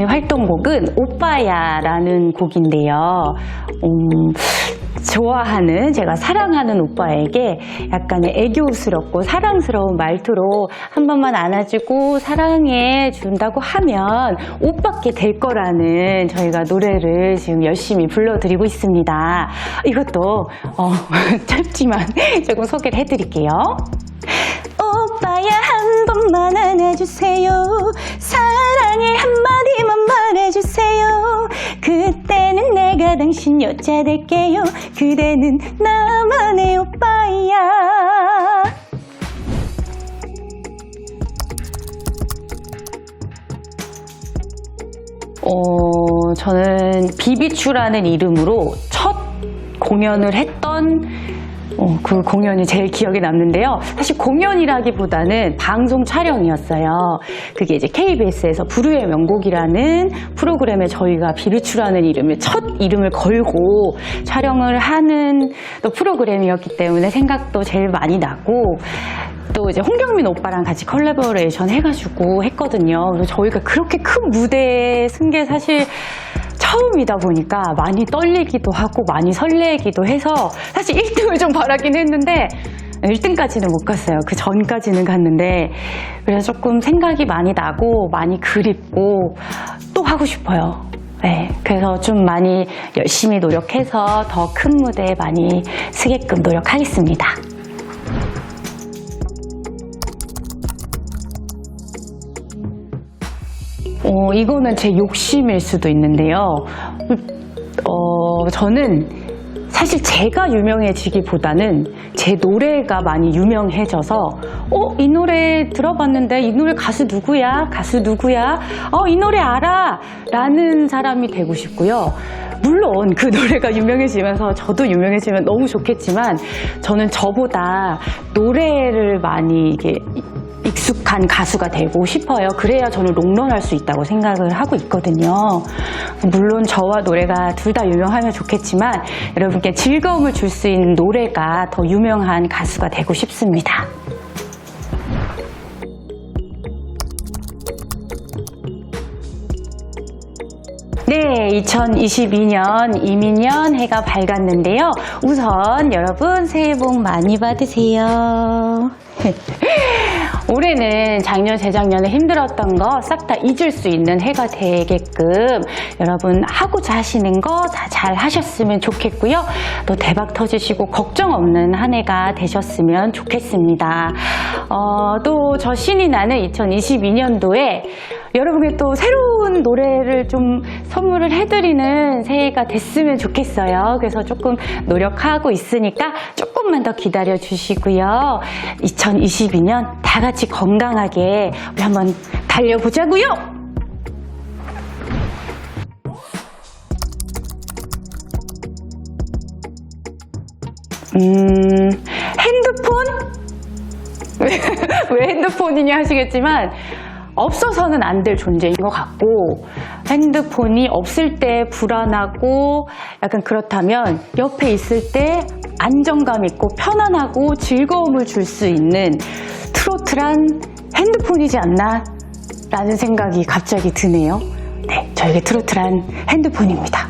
활동곡은 오빠야라는 곡인데요. 음, 좋아하는 제가 사랑하는 오빠에게 약간의 애교스럽고 사랑스러운 말투로 한 번만 안아주고 사랑해 준다고 하면 오빠께 될 거라는 저희가 노래를 지금 열심히 불러드리고 있습니다. 이것도 어, 짧지만 조금 소개를 해드릴게요. 오빠야 한 번만 안아주세요 사랑해 한마디만 말해주세요. 그때는 내가 당신 여자 될게요. 그대는 나만의 오빠야. 어, 저는 비비추라는 이름으로 첫 공연을 했던 어, 그 공연이 제일 기억에 남는데요. 사실 공연이라기보다는 방송 촬영이었어요. 그게 이제 KBS에서 부르의 명곡이라는 프로그램에 저희가 비비추라는 이름을 첫 이름을 걸고 촬영을 하는 또 프로그램이었기 때문에 생각도 제일 많이 나고 또 이제 홍경민 오빠랑 같이 컬래버레이션 해가지고 했거든요. 그래서 저희가 그렇게 큰 무대에 쓴게 사실 처음이다 보니까 많이 떨리기도 하고 많이 설레기도 해서 사실 1등을 좀 바라긴 했는데 1등까지는 못 갔어요. 그 전까지는 갔는데 그래서 조금 생각이 많이 나고 많이 그립고 또 하고 싶어요. 네, 그래서 좀 많이 열심히 노력해서 더 큰 무대에 많이 쓰게끔 노력하겠습니다. 어, 이거는 제 욕심일 수도 있는데요. 어, 저는 사실 제가 유명해지기보다는 제 노래가 많이 유명해져서 어, 이 노래 들어봤는데 이 노래 가수 누구야? 가수 누구야? 어, 이 노래 알아? 라는 사람이 되고 싶고요. 물론 그 노래가 유명해지면서 저도 유명해지면 너무 좋겠지만 저는 저보다 노래를 많이 이게 익숙한 가수가 되고 싶어요. 그래야 저는 롱런할 수 있다고 생각을 하고 있거든요. 물론 저와 노래가 둘 다 유명하면 좋겠지만 여러분께 즐거움을 줄 수 있는 노래가 더 유명한 가수가 되고 싶습니다. 네, 2022년 이민년 해가 밝았는데요. 우선 여러분 새해 복 많이 받으세요. 올해는 작년, 재작년에 힘들었던 거 싹 다 잊을 수 있는 해가 되게끔 여러분 하고자 하시는 거 다 잘 하셨으면 좋겠고요. 또 대박 터지시고 걱정 없는 한 해가 되셨으면 좋겠습니다. 어, 또 저 신이 나는 2022년도에 여러분께 또 새로운 노래를 좀 선물을 해드리는 새해가 됐으면 좋겠어요. 그래서 조금 노력하고 있으니까 조금만 더 기다려 주시고요. 2022년 다 같이 건강하게 우리 한번 달려보자고요. 음, 핸드폰? 왜 핸드폰이냐 하시겠지만 없어서는 안 될 존재인 것 같고 핸드폰이 없을 때 불안하고 약간 그렇다면 옆에 있을 때 안정감 있고 편안하고 즐거움을 줄 수 있는 트로트란 핸드폰이지 않나 라는 생각이 갑자기 드네요. 네, 저에게 트로트란 핸드폰입니다.